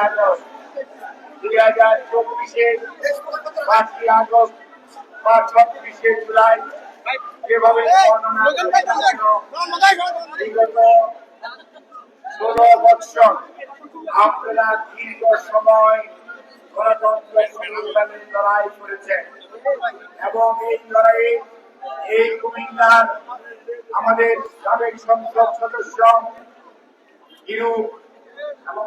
August দুই হাজার চব্বিশের পাঁচই আগস্ট বা ছত্রিশে জুলাই যেভাবে বিগত ষোলো বৎসর আপনারা দীর্ঘ সময় গণতন্ত্র পুনরুদ্ধারের লড়াই করেছেন। এবং এই লড়াইয়ে এই কুমিল্লার আমাদের সাবেক সংসদ সদস্য হিরু এবং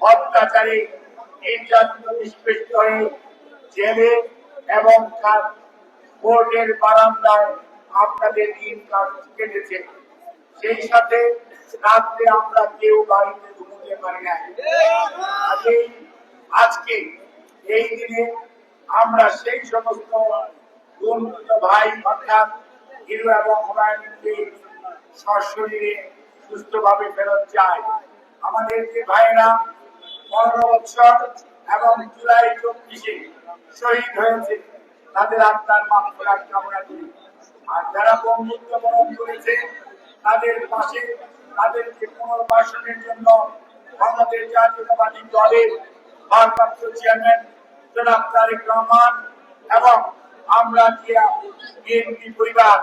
অত্যাচারে এবং তার বারান্দায় আপনাদের দিন কেটেছে। সেই সাথে রাত্রে আমরা কেউ বাড়িতে ঘুমোতে পারি না। আজকে এই দিনে আমরা সেই সমস্ত ভাই অর্থাৎ হিরো এবং হুমায়ুনকে সশরীরে সুস্থভাবে ফেরত চাই আমাদের যে ভাইরা পনেরো বছর এবং জুলাই চব্বিশে শহীদ হয়েছে, তাদের আত্মার মাফরাত কামনা করি। আর যারা বন্ধুত্ব বরণ করেছে, তাদের পাশে তাদেরকে পুনর্বাসনের জন্য আমাদের জাতীয়তাবাদী দলের ভারপ্রাপ্ত চেয়ারম্যান জনাব তারেক রহমান এবং আমরা যে বিএনপি পরিবার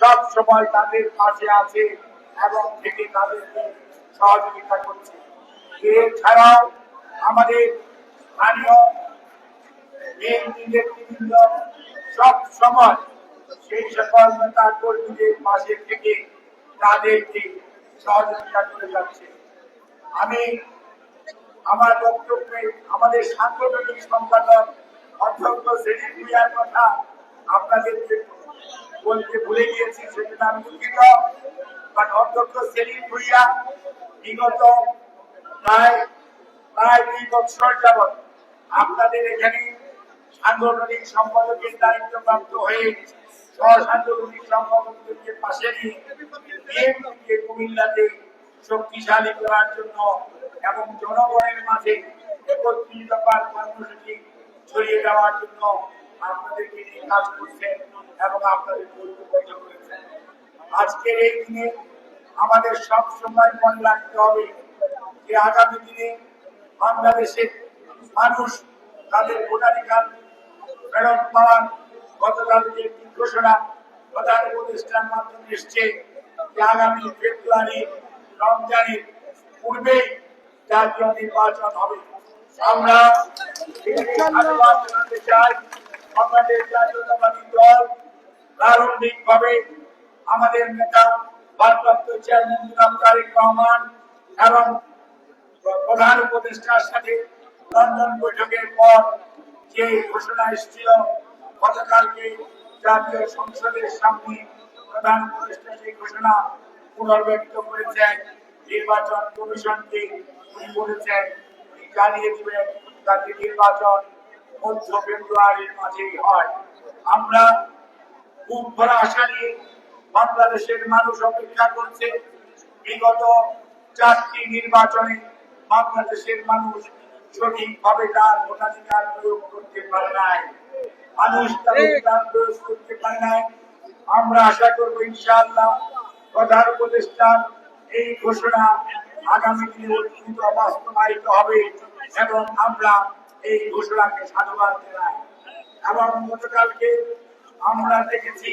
সব সময় তাদের পাশে আছে। এবং থেকে তাদেরকে সহযোগিতা করছে। এছাড়াও আমাদের স্থানীয় সব সময় সেই সকল নেতা কর্মীদের পাশে থেকে তাদেরকে সহযোগিতা করে যাচ্ছে। আমি আমার বক্তব্যে আমাদের সাংগঠনিক সম্পাদক অধ্যক্ষ সেলিম ভুইয়ার কথা আপনাদেরকে বলতে ভুলে গিয়েছি, সেজন্য আমি দুঃখিত। বাট অধ্যক্ষ সেলিম ভুইয়া, বিগত প্রায় প্রায় দুই বছর যাবৎ আপনাদের এখানে সাংগঠনিক সম্পাদকের দায়িত্ব প্রাপ্ত হয়ে সম্পাদকদেরকে পাশে নিয়ে কুমিল্লাতে শক্তিশালী করার জন্য এবং জনগণের মাঝে একত্রিত কর্মসূচি ছড়িয়ে দেওয়ার জন্য আপনাদেরকে নিয়ে কাজ করছেন এবং আপনাদের করেছেন আজকের এই দিনে আমাদের সব সময় মনে রাখতে হবে যে আগামী দিনে বাংলাদেশের মানুষ তাদের ভোটাধিকার ফেরত পাওয়ার গতকাল যে ঘোষণা প্রধান উপদেষ্টার মাধ্যমে এসছে যে আগামী ফেব্রুয়ারি, রমজানের পূর্বেই জাতীয় নির্বাচন হবে। আমরা জানাতে চাই আমাদের জাতীয়তাবাদী দল প্রারম্ভিক ভাবে আমাদের নেতা, ভারপ্রাপ্ত চেয়ারম্যান জনাব তারেক রহমান এবং প্রধান উপদেষ্টার সাথে লন্ডন বৈঠকের পর যে ঘোষণা এসেছিল, গতকালকে জাতীয় সংসদের সামনে প্রধান উপদেষ্টা সেই ঘোষণা পুনর্ব্যক্ত করেছেন, নির্বাচন কমিশনকে উনি বলেছেন, উনি জানিয়ে দিবেন যাতে নির্বাচন মধ্য ফেব্রুয়ারির মাঝেই হয়। আমরা খুব ভরা আশা নিয়ে বাংলাদেশের মানুষ অপেক্ষা করছে। বিগত চারটি নির্বাচনে বাংলাদেশের মানুষ সঠিকভাবে তার ভোটাধিকার প্রয়োগ করতে পারে নাই। মানুষ তার প্রয়োগ করতে পারে নাই। আমরা আশা করব ইনশাআল্লাহ প্রধান উপদেষ্টার এই ঘোষণা আগামী দিনে অত্যন্ত বাস্তবায়িত হবে এবং আমরা এই ঘোষণাকে সাধুবাদ জানাই। এবং গতকালকে আমরা দেখেছি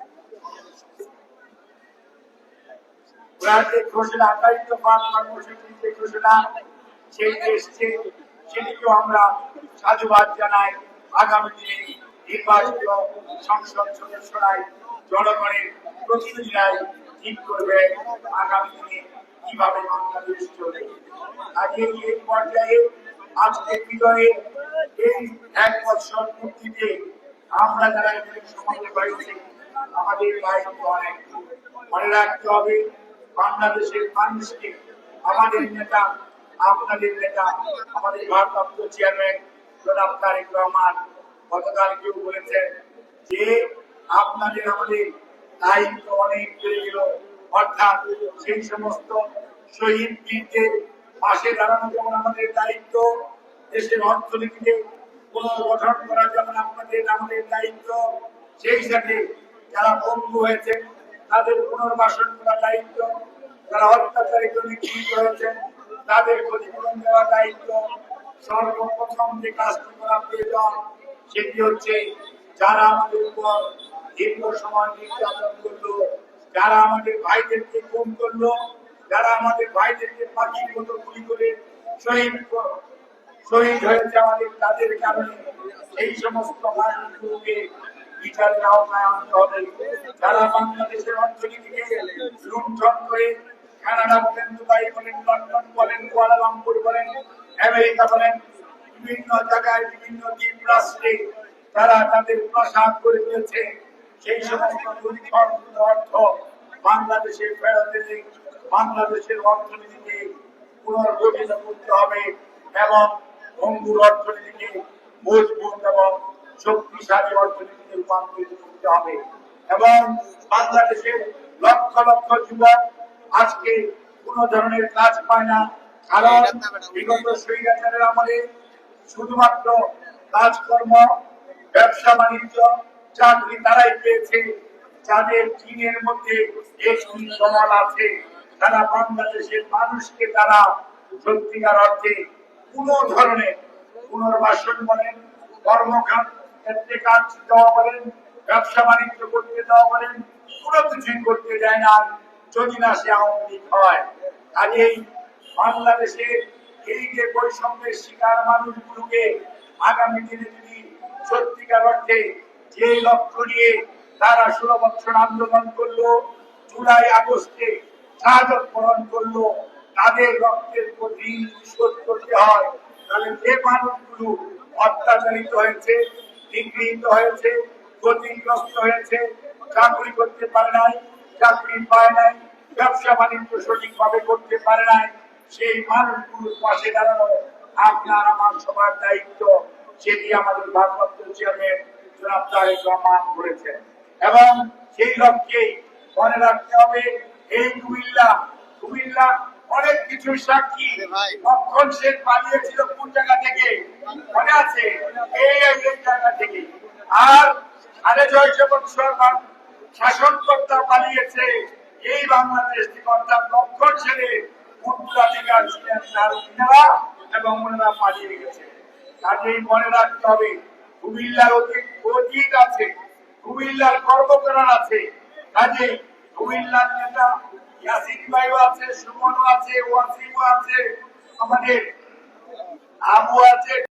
সেটিকেও আমরা সাধুবাদ জানাই। আগামী দিনে জনগণের আগামী দিনে কীভাবে পর্যায়ে আজকে বিজয়ে এই এক বছর পূর্তিতে আমরা যারা সমাজে হয়েছি আমাদের দায়িত্ব অনেক। মনে রাখতে হবে বাংলাদেশের মানুষকে, আমাদের নেতা, আপনাদের নেতা, আমাদের ভারপ্রাপ্ত চেয়ারম্যান জনাব তারেক রহমান গতকালকেও বলেছেন যে আপনাদের আমাদের দায়িত্ব অনেক বেড়ে গেল। অর্থাৎ সেই সমস্ত শহীদ বীরদের পাশে দাঁড়ানো যেমন আমাদের দায়িত্ব, দেশের অর্থনীতিকে পুনর্গঠন করা যেমন আপনাদের আমাদের দায়িত্ব, সেই সাথে যারা বন্ধু হয়েছে তাদের পুনর্বাসন করা দায়িত্ব, যারা অত্যাচারিত নিগৃহীত হয়েছেন, তাদের ক্ষতিপূরণ দেওয়া দায়িত্ব। সর্বপ্রথম যে কাজটি করা প্রয়োজন, সেটি হচ্ছে যারা আমাদের উপর দীর্ঘ সময় নির্যাতন করল, যারা আমাদের ভাইদেরকে খুন করল, যারা আমাদের ভাইদেরকে পাখির মতো গুলি করে শহীদ শহীদ হয়েছে আমাদের, তাদের কারণে এই সমস্ত মানুষগুলোকে বিচারের যারা বাংলাদেশের অর্থনীতিকে লুণ্ঠন করে কানাডা বলেন, দুবাই বলেন, লন্ডন বলেন, কুয়ালালামপুর বলেন, আমেরিকা বলেন, বিভিন্ন জায়গায় বিভিন্ন দ্বীপ রাষ্ট্রে তারা তাদের প্রসাদ করে দিয়েছে। সেই সমস্ত অর্থ বাংলাদেশে ফেরত এনে বাংলাদেশের অর্থনীতিকে পুনর্গঠিত করতে হবে এবং ভঙ্গুর অর্থনীতিকে মজবুত এবং শক্তিশালী অর্থনীতিতে রূপান্তরিত করতে হবে। এবং বাংলাদেশের লক্ষ লক্ষ যুবক আজকে কোন ধরনের কাজ পায় না। কারণ বিগত স্বৈরাচারের আমলে শুধুমাত্র কাজকর্ম, ব্যবসা বাণিজ্য, চাকরি তারাই পেয়েছে। যাদের চীনের মধ্যে একটি দল আছে, তারা বাংলাদেশের মানুষকে তারা সত্যিকার অর্থে কোন ধরনের পুনর্বাসন বলেন কর্মখাত ক্ষেত্রে কাজ দেওয়া বলেন, ব্যবসা বাণিজ্য করতে দেওয়া বলেন, কোনো কিছুই করতে দেয় না যদি না সে আওয়ামী লীগ হয়। কাজেই বাংলাদেশে এই যে বৈষম্যের শিকার মানুষগুলোকে আগামী দিনে যদি সত্যিকার অর্থে যে লক্ষ্য নিয়ে তারা ষোলো বছর আন্দোলন করল, জুলাই আগস্টে শাহাদত বরণ করল, তাদের রক্তের প্রতি শোধ করতে হয়, তাহলে যে মানুষগুলো অত্যাচারিত হয়েছে নিগৃহীত হয়েছে, ক্ষতিগ্রস্ত হয়েছে, চাকরি করতে পারে নাই, চাকরি পায় নাই, ব্যবসা বাণিজ্য সঠিকভাবে করতে পারে নাই, সেই মানুষগুলোর পাশে দাঁড়ানো আপনার আমার সবার দায়িত্ব, সেটি আমাদের ভারপ্রাপ্ত চেয়ারম্যান জনাব তারেক রহমান করেছেন এবং সেই লক্ষ্যেই মনে রাখতে হবে, এই কুমিল্লা কুমিল্লা অনেক কিছু সাক্ষী। তখন সে পালিয়েছিল কোন জায়গা থেকে? মনে আছে? এই জায়গা থেকে। আর সাড়ে ছয়শো বছর মান- শাসনকর্তা পালিয়েছে। এই বাংলাদেশ থেকে অর্থাৎ লক্ষণ ছেড়ে উত্তরাধিকার ছিলেন তার কিনারা এবং ওনারা পালিয়ে গেছে? কাজেই মনে রাখতে হবে কুমিল্লার অধিক অধিক আছে কুমিল্লার কর্মকরণ আছে। কাজে কুমিল্লার নেতা ইয়াসিন ভাইও আছে সুমনও আছে ওয়াসিমও আছে আমাদের আবু আছে।